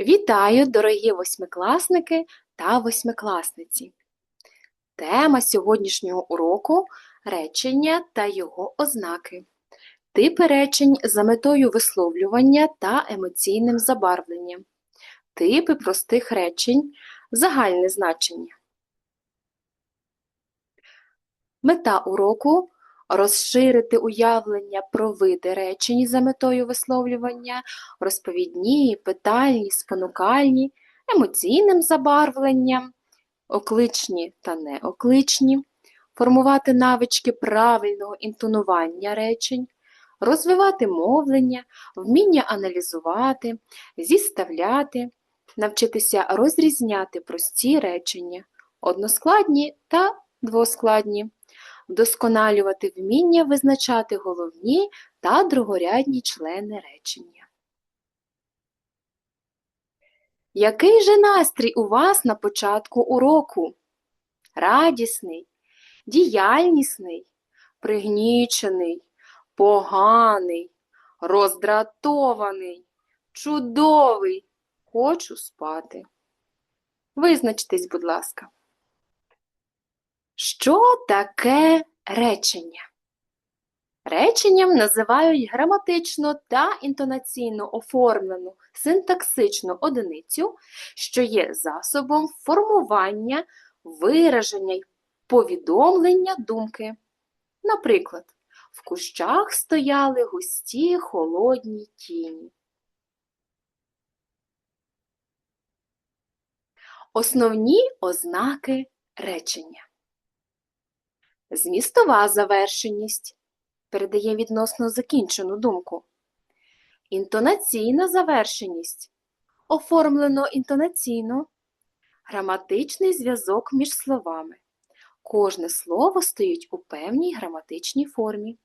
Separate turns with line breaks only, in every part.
Вітаю, дорогі восьмикласники та восьмикласниці! Тема сьогоднішнього уроку речення та його ознаки. Типи речень за метою висловлювання та емоційним забарвленням. Типи простих речень. Загальне значення. Мета уроку розширити уявлення про види речень за метою висловлювання, розповідні, питальні, спонукальні, емоційним забарвленням, окличні та неокличні, формувати навички правильного інтонування речень, розвивати мовлення, вміння аналізувати, зіставляти, навчитися розрізняти прості речення, односкладні та двоскладні вдосконалювати вміння визначати головні та другорядні члени речення. Який же настрій у вас на початку уроку? Радісний, діяльнісний, пригнічений, поганий, роздратований, чудовий. Хочу спати. Визначтесь, будь ласка. Що таке речення? Реченням називають граматично та інтонаційно оформлену синтаксичну одиницю, що є засобом формування, вираження й повідомлення думки. Наприклад, в кущах стояли густі холодні тіні. Основні ознаки речення. Змістова завершеність передає відносно закінчену думку. Інтонаційна завершеність оформлено інтонаційно, граматичний зв'язок між словами. Кожне слово стоїть у певній граматичній формі.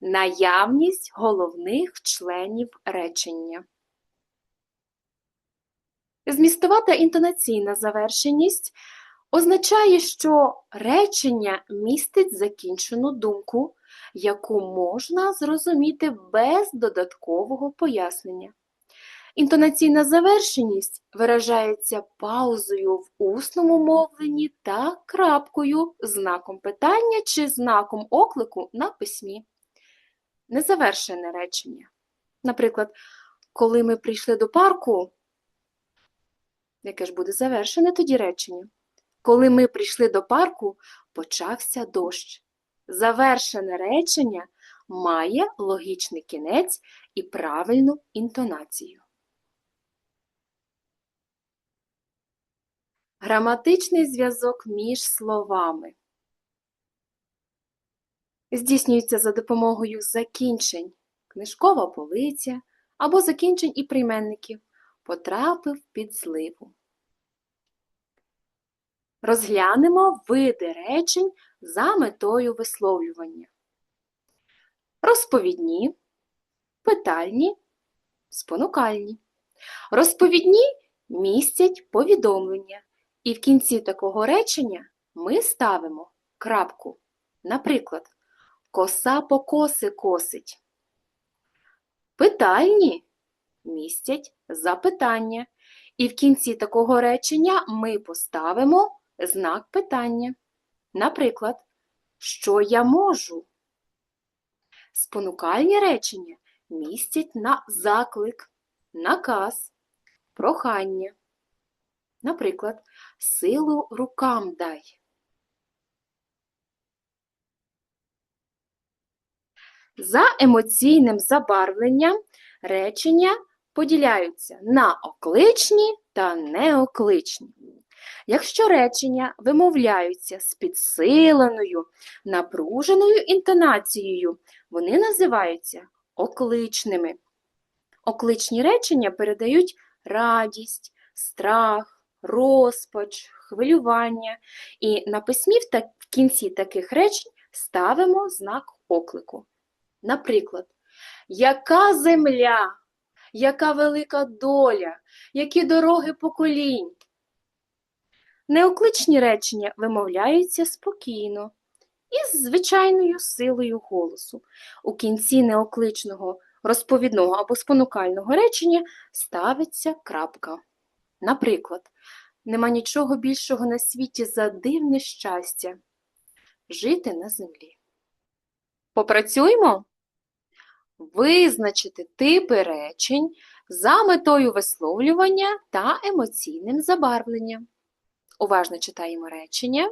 Наявність головних членів речення. Змістова та інтонаційна завершеність означає, що речення містить закінчену думку, яку можна зрозуміти без додаткового пояснення. Інтонаційна завершеність виражається паузою в усному мовленні та крапкою, знаком питання чи знаком оклику на письмі. Незавершене речення. Наприклад, коли ми прийшли до парку, яке ж буде завершене тоді речення? Коли ми прийшли до парку, почався дощ. Завершене речення має логічний кінець і правильну інтонацію. Граматичний зв'язок між словами здійснюється за допомогою закінчень книжкова полиця або закінчень і прийменників потрапив під зливу. Розглянемо види речень за метою висловлювання. Розповідні, питальні, спонукальні. Розповідні містять повідомлення, і в кінці такого речення ми ставимо крапку. Наприклад, коса по коси косить. Питальні містять запитання, і в кінці такого речення ми поставимо знак питання. Наприклад, що я можу? Спонукальні речення містять на заклик, наказ, прохання. Наприклад, силу рукам дай. За емоційним забарвленням речення поділяються на окличні та неокличні. Якщо речення вимовляються з підсиленою, напруженою інтонацією, вони називаються окличними. Окличні речення передають радість, страх, розпач, хвилювання, і на письмі в, кінці таких речень ставимо знак оклику. Наприклад, яка земля, яка велика доля, які дороги поколінь. Неокличні речення вимовляються спокійно і з звичайною силою голосу. У кінці неокличного розповідного або спонукального речення ставиться крапка. Наприклад, нема нічого більшого на світі за дивне щастя жити на землі. Попрацюємо? Визначити типи речень за метою висловлювання та емоційним забарвленням. Уважно читаємо речення.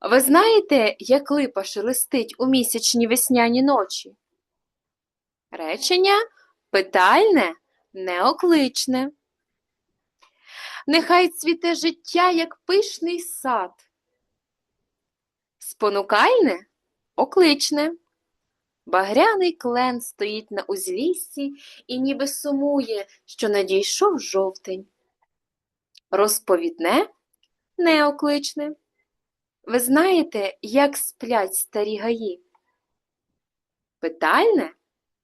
Ви знаєте, як липа шелестить у місячні весняні ночі? Речення питальне, неокличне. Нехай цвіте життя, як пишний сад. Спонукальне, окличне. Багряний клен стоїть на узліссі і ніби сумує, що надійшов жовтень. Розповідне, неокличне. Ви знаєте, як сплять старі гаї? Питальне,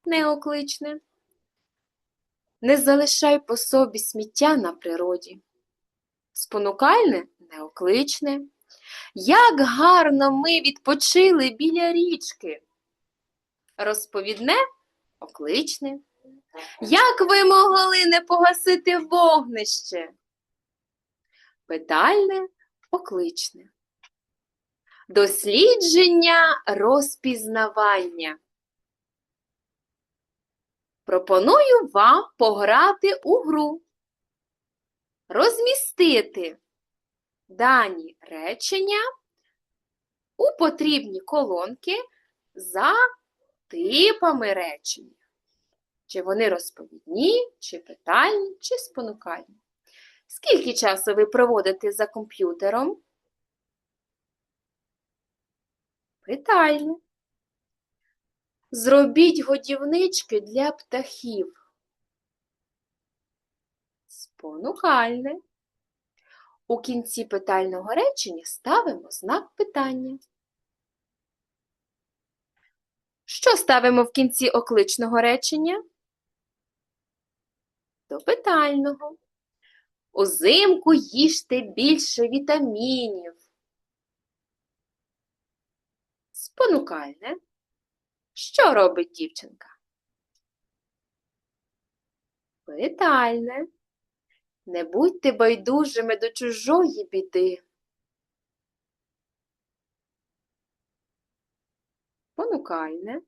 неокличне. Не залишай по собі сміття на природі. Спонукальне, неокличне. Як гарно ми відпочили біля річки. Розповідне, окличне. Як ви могли не погасити вогнище? Питальне, окличне. Дослідження розпізнавання. Пропоную вам пограти у гру. Розмістити дані речення у потрібні колонки за типами речення. Чи вони розповідні, чи питальні, чи спонукальні. Скільки часу ви проводите за комп'ютером? Питальне. Зробіть годівнички для птахів. Спонукальне. У кінці питального речення ставимо знак питання. Що ставимо в кінці окличного речення? До питального. Узимку їжте більше вітамінів. Спонукальне. Що робить дівчинка? Питальне. Не будьте байдужими до чужої біди. Понукальне.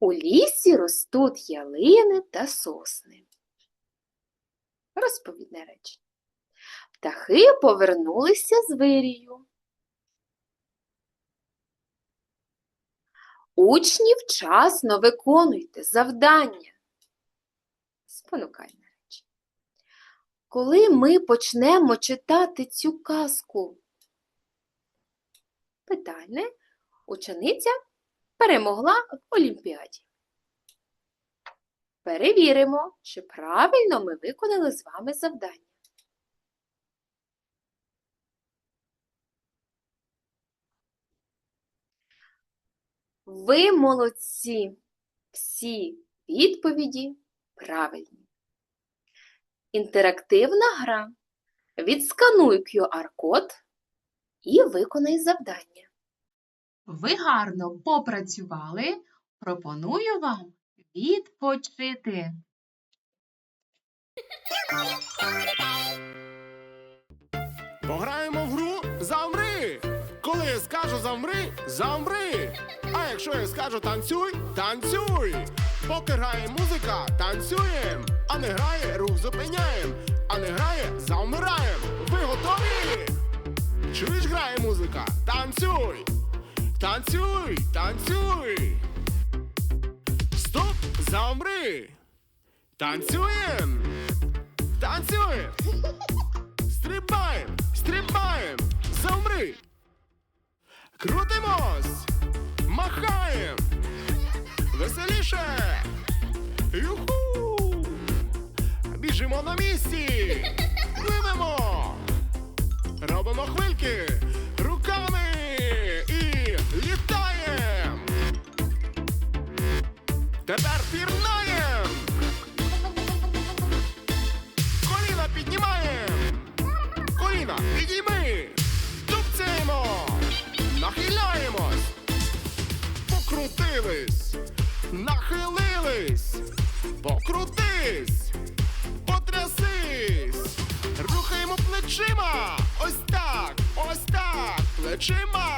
У лісі ростуть ялини та сосни. Розповідне речення. Птахи повернулися з вирію. Учні вчасно виконуйте завдання. Спонукальне речення. Коли ми почнемо читати цю казку? Питальне. Учениця перемогла в Олімпіаді. Перевіримо, чи правильно ми виконали з вами завдання. Ви молодці. Всі відповіді правильні. Інтерактивна гра. Відскануй QR-код і виконай завдання.
Ви гарно попрацювали. Пропоную вам відпочити.
Пограємо в гру Замри! Коли я скажу замри, замри! А якщо я скажу танцюй, танцюй! Поки грає музика, танцюєм! А не грає, рух зупиняєм! А не грає, завмираєм! Ви готові? Чуєш, грає музика? Танцюй! Танцюй, танцюй! Стоп, замри! Танцюєм! Танцюєм! Стрибаєм, стрибаєм, замри. Крутимось, махаєм. Веселіше. Юху. Біжимо на місці. Пливемо. Робимо хвильки Тепер пірнаєм! Коліна піднімаєм! Коліна підійми! Тупцяємо! Нахиляємось! Покрутились! Нахилились! Покрутись! Потрясись! Рухаємо плечима! Ось так! Ось так! Плечима!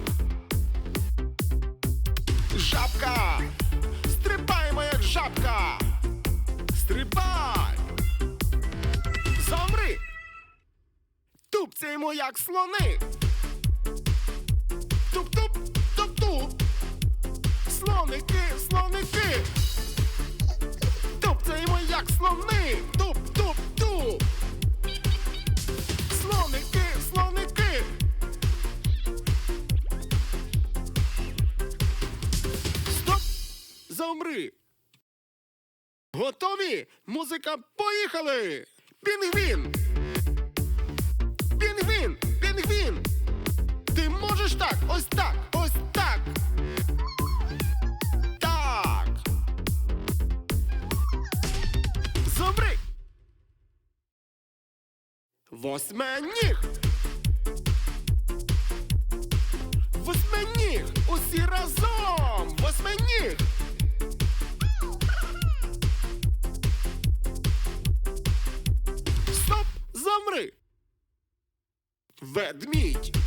Жабка! Стрибай! Замри! Тупцяємо, як слони! Туп-туп, туп-туп! Слоники, слоники! Тупцяємо, як слони! Туп-туп-туп! Слоники, слоники! Стоп! Замри! Готові? Музика, поїхали! Пінгвін! Пінгвін! Пінгвін! Ти можеш так! Ось так! Ось так! Так! Замри! Восьминіг! Восьминіг! Усі разом! Восьминіг! Замри! Ведмідь!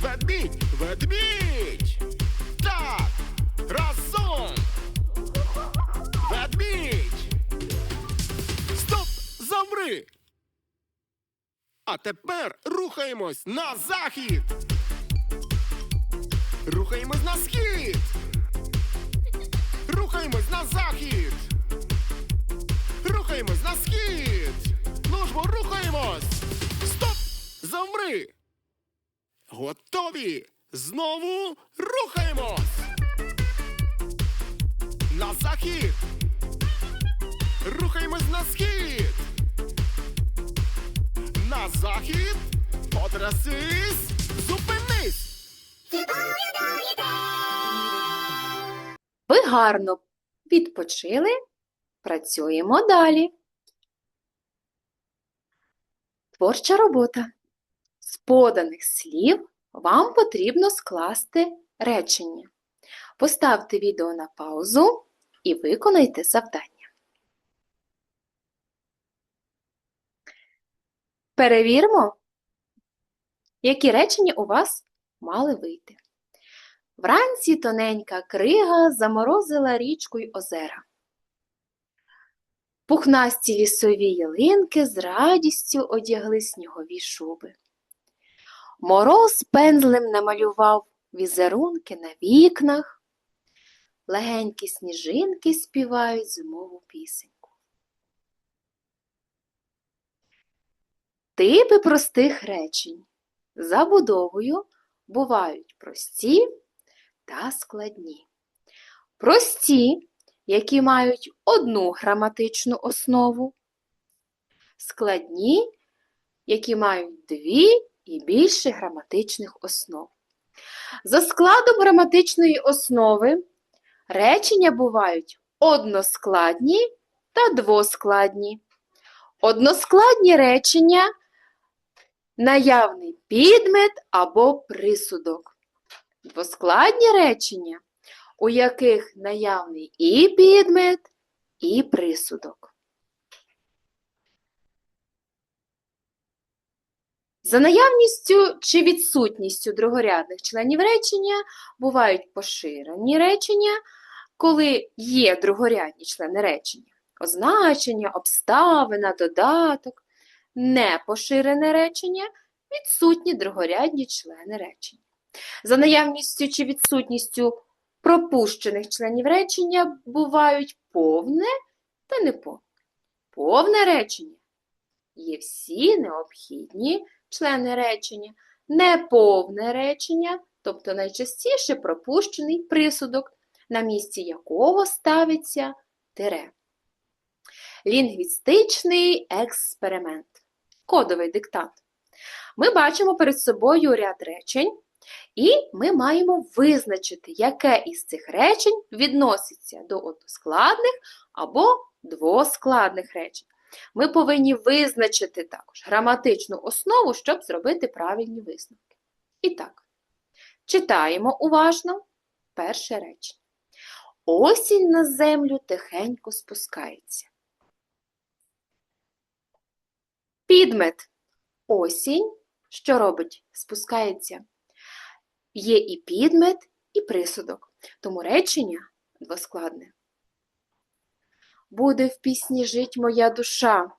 Ведмідь! Ведмідь! Так! Разом! Ведмідь! Стоп! Замри! А тепер рухаємось на захід! Рухаємось на схід! Рухаємось на захід! Рухаємось на схід! Ну рухаємось! Стоп! Замри! Готові! Знову рухаємось! На захід! Рухаємось на схід! На захід! Потрясись! Зупинись!
Ви гарно відпочили, працюємо далі. Творча робота. З поданих слів вам потрібно скласти речення. Поставте відео на паузу і виконайте завдання. Перевіримо, які речення у вас мали вийти. Вранці тоненька крига заморозила річку й озера. Пухнасті лісові ялинки з радістю одягли снігові шуби. Мороз пензлем намалював візерунки на вікнах. Легенькі сніжинки співають зимову пісеньку. Типи простих речень забудовою бувають прості та складні. Прості, які мають одну граматичну основу, складні, які мають дві і більше граматичних основ. За складом граматичної основи речення бувають односкладні та двоскладні. Односкладні речення наявний підмет або присудок. Двоскладні речення, у яких наявний і підмет, і присудок. За наявністю чи відсутністю другорядних членів речення бувають поширені речення, коли є другорядні члени речення. Означення, обставина, додаток, непоширене речення, відсутні другорядні члени речення. За наявністю чи відсутністю пропущених членів речення бувають повне та неповне. Повне речення є всі необхідні члени речення, неповне речення, тобто найчастіше пропущений присудок, на місці якого ставиться тире. Лінгвістичний експеримент. Кодовий диктант. Ми бачимо перед собою ряд речень, і ми маємо визначити, яке із цих речень відноситься до односкладних або двоскладних речень. Ми повинні визначити також граматичну основу, щоб зробити правильні висновки. І так, читаємо уважно перше речення. Осінь на землю тихенько спускається. Підмет. Осінь. Що робить? Спускається. Є і підмет, і присудок. Тому речення двоскладне. Буде в пісні жить моя душа.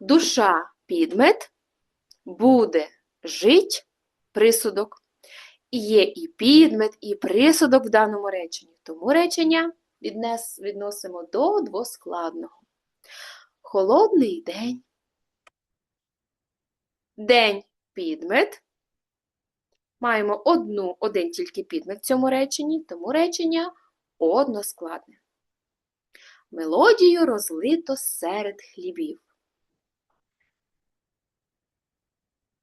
Душа підмет, буде жить присудок. І Є і підмет, і присудок в даному реченні. Тому речення віднес, відносимо до двоскладного. Холодний день. День підмет. Маємо одну, один тільки підмет в цьому реченні, тому речення односкладне. Мелодію розлито серед хлібів.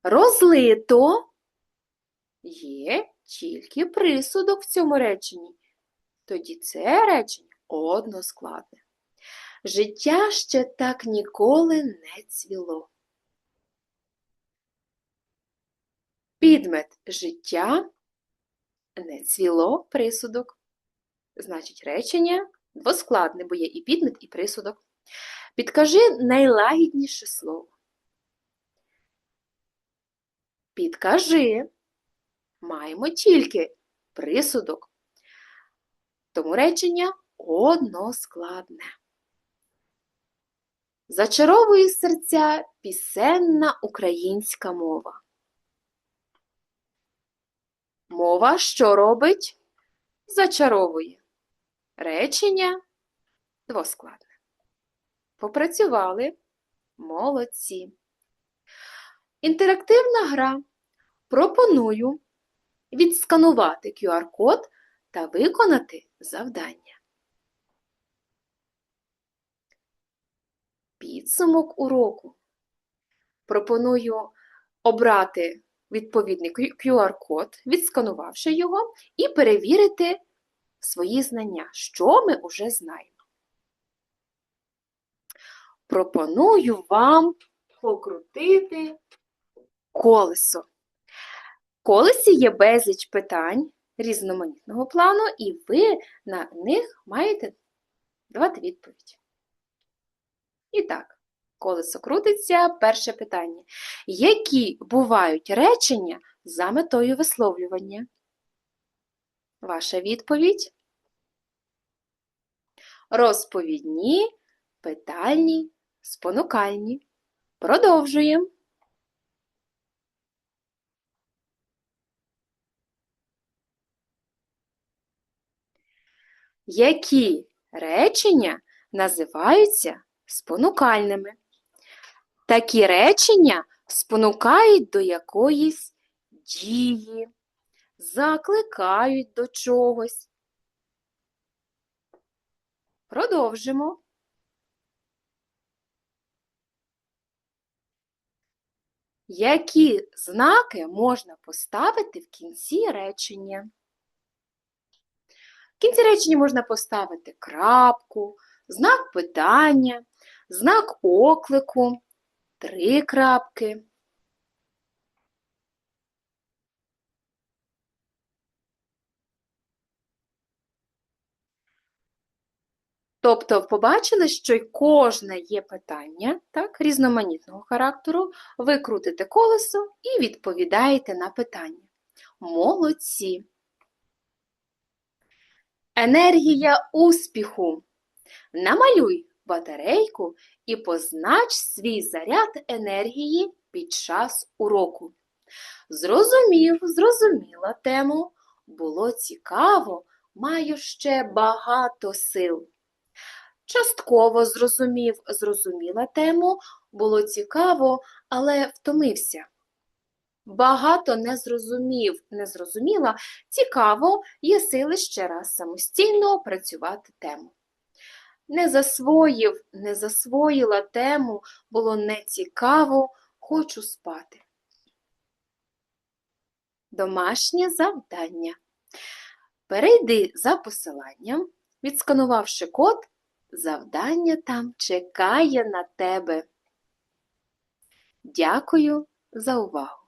Розлито є тільки присудок в цьому реченні. Тоді це речення односкладне. Життя ще так ніколи не цвіло. Підмет життя не цвіло присудок. Значить, речення двоскладне, бо є і підмет, і присудок. Підкажи найлагідніше слово. Підкажи. Маємо тільки присудок. Тому речення односкладне. Зачаровує серця пісенна українська мова. Мова що робить? Зачаровує. Речення двоскладне. Попрацювали. Молодці. Інтерактивна гра. Пропоную відсканувати QR-код та виконати завдання. Підсумок уроку. Пропоную обрати відповідний QR-код, відсканувавши його, і перевірити свої знання, що ми вже знаємо. Пропоную вам покрутити колесо. В колесі є безліч питань різноманітного плану, і ви на них маєте давати відповідь. І так, колесо крутиться. Перше питання. Які бувають речення за метою висловлювання? Ваша відповідь? Розповідні, питальні, спонукальні. Продовжуємо. Які речення називаються спонукальними? Такі речення спонукають до якоїсь дії, закликають до чогось. Продовжимо. Які знаки можна поставити в кінці речення? В кінці речення можна поставити крапку, знак питання, знак оклику, три крапки. Тобто побачили, що й кожне є питання, так, різноманітного характеру, ви крутите колесо і відповідаєте на питання. Молодці! Енергія успіху. Намалюй батарейку і познач свій заряд енергії під час уроку. Зрозумів, зрозуміла тему. Було цікаво, маю ще багато сил. Частково зрозумів, зрозуміла тему, було цікаво, але втомився. Багато не зрозумів, не зрозуміла, цікаво, є сили ще раз самостійно опрацювати тему. Не засвоїв, не засвоїла тему, було нецікаво, хочу спати. Домашнє завдання. Перейди за посиланням, відсканувавши код, завдання там чекає на тебе. Дякую за увагу!